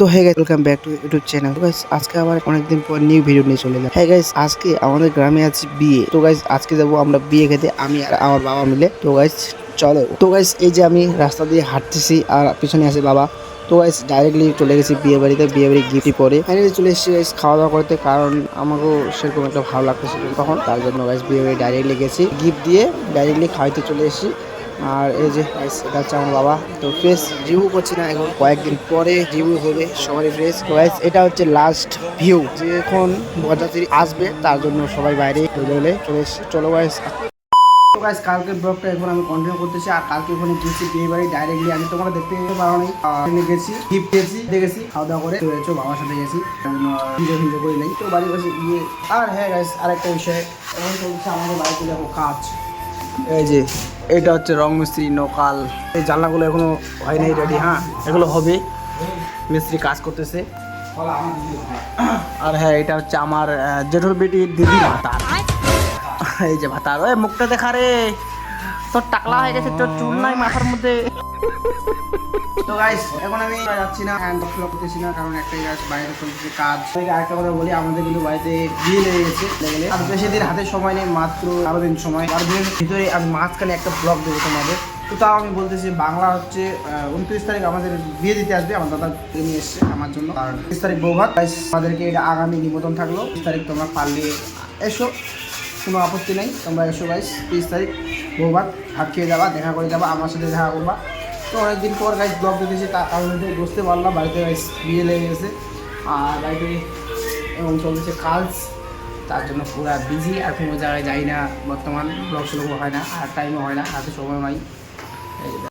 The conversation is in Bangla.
তো হ্যাঁ guys welcome back to YouTube channel তো গাইস আজকে আবার অনেকদিন পর নিউ ভিডিও নিয়ে চলে এলাম। হ্যাঁ গাইস আজকে আমাদের গ্রামে আছে বিয়ে। তো গাইস আজকে যাব আমরা বিয়ে খেতে, আমি আর আমার বাবা মিলে। তো গাইস চলো। তো গাইস এই যে আমি রাস্তা দিয়ে হাঁটতেছি আর পিছনে আছে বাবা। তো গাইস ডাইরেক্টলি চলে গেছি বিয়ে বাড়িতে, বিয়ে বাড়ি গিফটই পরে। ফাইনালি চলে এসেছি গাইস খাওয়া দাওয়া করতে, কারণ আমাকেও সেরকম একটা ভালো লাগতেছিল তখন। তার জন্য গাইস বিয়ে বাড়ি ডাইরেক্টলি গেছি। গিফট দিয়ে ডাইরেক্টলি খাওয়াইতে চলে এসেছি। আর এই যে এটা হচ্ছে আমার বাবা। তো ফ্রেশ রিভিউ করছি না এখন। কয়েকদিন পরে রিভিউ হবে সবারই ফ্রেশ guys, এটা হচ্ছে লাস্ট ভিউ যে এখন বরযাত্রী আসবে তার জন্য সবাই বাইরে চলে চলে চলো গাইস তো গাইস কালকে ব্লগটা এখন আমি কন্টিনিউ করতেছি। আর কালকে ওখানে গেছি বিয়ে বাড়ি ডাইরেক্টলি আমি তোমরা দেখতে পারো নি গেছি গিফট দিয়েছি দেখেছি খাওয়া দাওয়া করে চলেছো বাবার সাথে গেছি। ভিডিও ভিডিও করে নেই। তো বাড়ি বসে গিয়ে আর হ্যাঁ গাইস আরেকটা বিষয়। এখন চলছে আমাদের বাড়িতে দেখো কাজ। এই যে এটা হচ্ছে রং মিস্ত্রি নকাল। এই জানলাগুলো এখনও হয় নাই রেডি হ্যাঁ? এগুলো হবে। মিস্ত্রি কাজ করতেছে। আর হ্যাঁ এটা হচ্ছে আমার জেঠুর বেটির দিদি ভাতার এই যে ভাতার ওই মুখটা দেখা রে। তোর টাকলা হয়ে গেছে, তোর চুল নাই মাথার মধ্যে। তো গাইস এখন আমি যাচ্ছি না হ্যান্ড অফ করতেছি না, কারণ একটাই গাছ বাইরে চলতেছে কাজ। আরেকটা কথা বলি, আমাদের কিন্তু বাড়িতে বিয়ে লেগে গেছে। আর বেশি দিন হাতে সময় নেই, মাত্র বারো দিন সময়। বারো দিনের ভিতরে আমি মাঝখানে একটা ব্লগ দেবো তোমাদের। তো তাও আমি বলতেছি, বাংলা হচ্ছে উনত্রিশ তারিখ আমাদের বিয়ে দিতে আসবে, আমার দাদা নিয়ে এসছে আমার জন্য। আর তিরিশ তারিখ বৌভাত। গাইস আমাদেরকে এটা আগামী নিমন্ত্রণ থাকল। তিরিশ তারিখ তোমরা পারলে এসো, কোনো আপত্তি নেই। তোমরা এসো গাইস তিরিশ তারিখ বৌভাত, ভাত খেয়ে যাবা, দেখা করে যাবা, আমার সাথে দেখা করবা। তো অনেকদিন পর গাইস ব্লগ দেখেছি তার কারণে বসতে পারলাম, বাড়িতে গাইস বিয়ে লেগে গেছে। আর বাড়িতে এবং চলতেছে কাজ, তার জন্য পুরো বিজি আর কোনো জায়গায় যাই না, বর্তমান ব্লগ শুরু হয় না, আর টাইমও হয় না, হাতে সময় নাই।